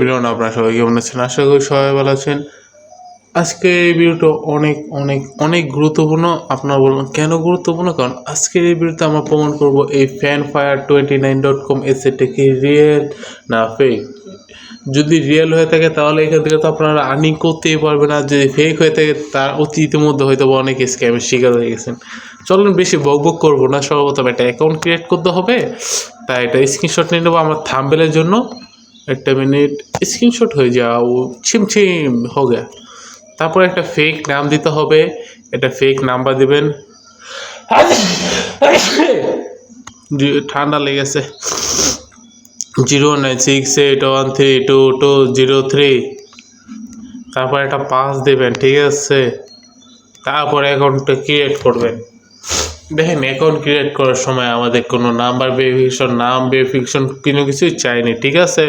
বিলন আপনারা সবাই কেমন আছেন? আশা করি সবাই ভালো আছেন। আজকে এই ভিডিওটা অনেক অনেক অনেক গুরুত্বপূর্ণ। আপনারা বলুন কেন গুরুত্বপূর্ণ? কারণ আজকের এই ভিডিওতে আমরা প্রমাণ করব এই fan fire twenty nine dot com এসেটটা কি রিয়েল না ফেক যদি রিয়েল হয়ে থাকে, তাহলে এখান থেকে তো আপনারা আর্নিং করতেই পারবেন। আর যদি ফেক হয়ে থাকে, তার অতি ইতিমধ্যে হয়তো বা অনেক স্ক্যামের শিকার হয়ে গেছেন। চলুন বেশি বক বক করব না। সর্বপ্রথম একটা অ্যাকাউন্ট ক্রিয়েট করতে হবে। তাই একটা স্ক্রিনশট নিয়ে নেব। আমার থাম্বেলের জন্য একটা মিনিট স্ক্রিনশট হয়ে যাও, ছিম ছিম, হো গা তারপর একটা ফেক নাম দিতে হবে, একটা ফেক নাম্বার দিবেন। ঠান্ডা লেগেছে। Zero nine six eight one three two two zero three. তারপর একটা পাস দেবেন, ঠিক আছে? তারপর অ্যাকাউন্টটা ক্রিয়েট করবেন। দেখেন অ্যাকাউন্ট ক্রিয়েট করার সময় আমাদের কোনো নাম্বার ভেরিফিকেশন নাম ভেরিফিকেশন কোনো কিছুই চাইনি, ঠিক আছে?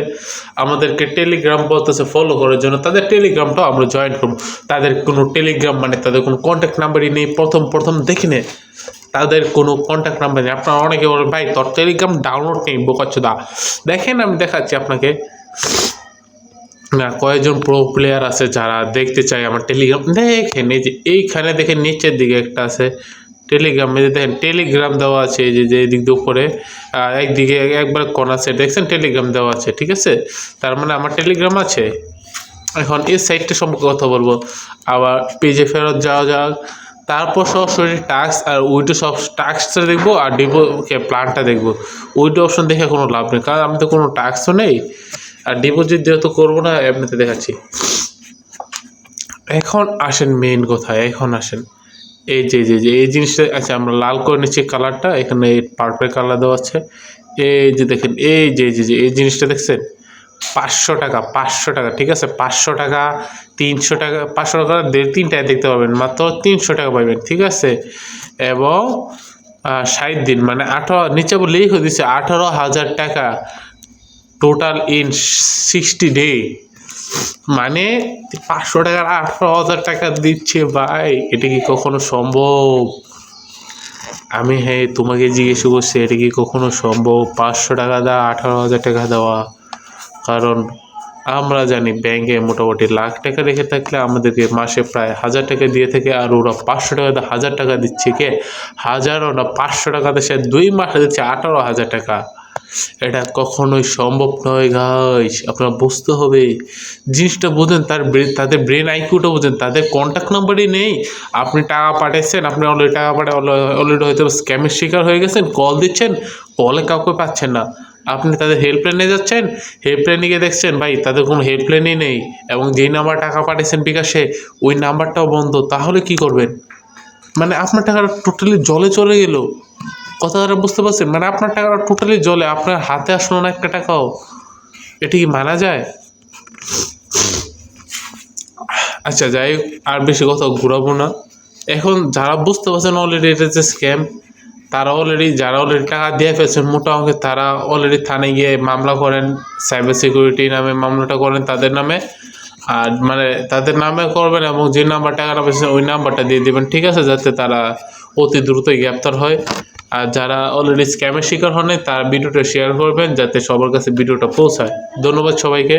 আমাদেরকে টেলিগ্রাম বলতেছে ফলো করার জন্য। তাদের টেলিগ্রামটাও আমরা জয়েন করব। তাদের কোনো টেলিগ্রাম মানে তাদের কোনো কন্ট্যাক্ট নাম্বারই নেই। প্রথম প্রথম দেখি নে, তাদের কোনো কন্ট্যাক্ট নাম্বার নেই। আপনারা অনেকে বলেন ভাই, তোর টেলিগ্রাম ডাউনলোড নেই বোকাচ্ছদা দেখেন, আমি দেখাচ্ছি আপনাকে। না, কয়েকজন প্রো প্লেয়ার আছে যারা দেখতে চায় আমার টেলিগ্রাম দেখেন, এই যে এইখানে দেখেন, নিচের দিকে একটা আছে। টেলিগ্রাম, এই যে দেখেন, টেলিগ্রাম দেওয়া আছে, এই যে যে এদিক দিয়ে উপরে, আর একদিকে একবার কোন আছে, দেখছেন টেলিগ্রাম দেওয়া আছে, ঠিক আছে? তার মানে আমার টেলিগ্রাম আছে। এখন এই সাইটটা সম্পর্কে কথা বলব। আবার পেজে ফেরত যাওয়া যাক। তারপর সরাসরি টাস্ক আর উইডো সব টাস্কটা দেখব আর ডিপো প্ল্যানটা দেখব। উইডো অপশন দেখে কোনো লাভ নেই, কারণ আমি তো কোনো টাস্কও নেই। আর ডিপোজিট যেহেতু করব না, এমনিতে দেখাচ্ছি। এখন আসেন মেইন কথায়, এখন আসেন। এই যে যে যে, এই জিনিসটা আচ্ছা আমরা লাল করে নিচ্ছি কালারটা, এখানে পার্পল কালার দেওয়া আছে। এই যে দেখেন, এই যে যে যে, এই জিনিসটা দেখছেন? পাঁচশো টাকা পাঁচশো টাকা, ঠিক আছে? পাঁচশো টাকা, তিনশো টাকা, পাঁচশো টাকা দেড় তিনটায় দেখতে পাবেন, মাত্র তিনশো টাকা পাবেন, ঠিক আছে? এবং ষাট দিন মানে আঠারো, নিচে হয়ে দিচ্ছে আঠারো হাজার টাকা টোটাল ইন সিক্সটি ডে মানে পাঁচশো টাকার আঠারো হাজার টাকা দিচ্ছে ভাই, এটা কি কখনো সম্ভব? আমি হ্যাঁ তোমাকে জিজ্ঞেস করছি, এটা কি কখনো সম্ভব? পাঁচশো টাকা দেওয়া আঠারো হাজার টাকা দেওয়া। কারণ আমরা জানি ব্যাংকে মোটামুটি লাখ টাকা রেখে থাকলে আমাদেরকে মাসে প্রায় হাজার টাকা দিয়ে থাকে, আর ওরা পাঁচশো টাকা দিয়ে হাজার টাকা দিচ্ছে কে? হাজারও না পাঁচশো টাকা টাকাতে সে দুই মাসে দিচ্ছে আঠারো হাজার টাকা। এটা কখনোই সম্ভব নয় গাইস আপনার বুঝতে হবে। জিনিসটা বোঝেন, তার তাদের ব্রেন আইকিউটা বোঝেন, তাদের কন্ট্যাক্ট নাম্বারই নেই। আপনি টাকা পাঠাচ্ছেন আপনি অলরেডি টাকা পাঠা অলরেডি হয়তো স্ক্যামের শিকার হয়ে গেছেন কল দিচ্ছেন কলে কাউকে পাচ্ছেন না। আপনি তাদের হেল্পলাইনে যাচ্ছেন হেল্পলাইনে গিয়ে দেখছেন, ভাই, তাদের কোনো হেল্পলাইনই নেই এবং যেই নাম্বার টাকা পাঠিয়েছেন বিকাশে, ওই নাম্বারটাও বন্ধ, তাহলে কি করবেন? মানে আপনার টাকাটা টোটালি জলে চলে গেল। কথাটা বুঝতে পারছেন মানে আপনার টাকাটা টোটালি জলে আপনার হাতে আসলো না একটা টাকাও। এটা কি মানা যায়? আচ্ছা যাই আর বেশি কথা ঘুরাবো না। এখন যারা বুঝতে পারছেন অলরেডি এটা যে স্ক্যাম তারা অলরেডি যারা অলরেডি টাকা দিয়ে ফেলছেন মোটা অঙ্কে তারা অলরেডি থানায় গিয়ে মামলা করেন সাইবার সিকিউরিটি নামে মামলাটা করেন তাদের নামে। আর মানে তাদের নামে করবেন এবং যে নাম্বার টাকাটা পেয়েছেন ওই নাম্বারটা দিয়ে দেবেন, ঠিক আছে? যাতে তারা অতি দ্রুতই গ্রেপ্তার হয়। আর যারা অলরেডি স্ক্যামের শিকার হন তারা ভিডিওটা শেয়ার করবেন যাতে সবার কাছে ভিডিওটা পৌঁছায়। ধন্যবাদ সবাইকে।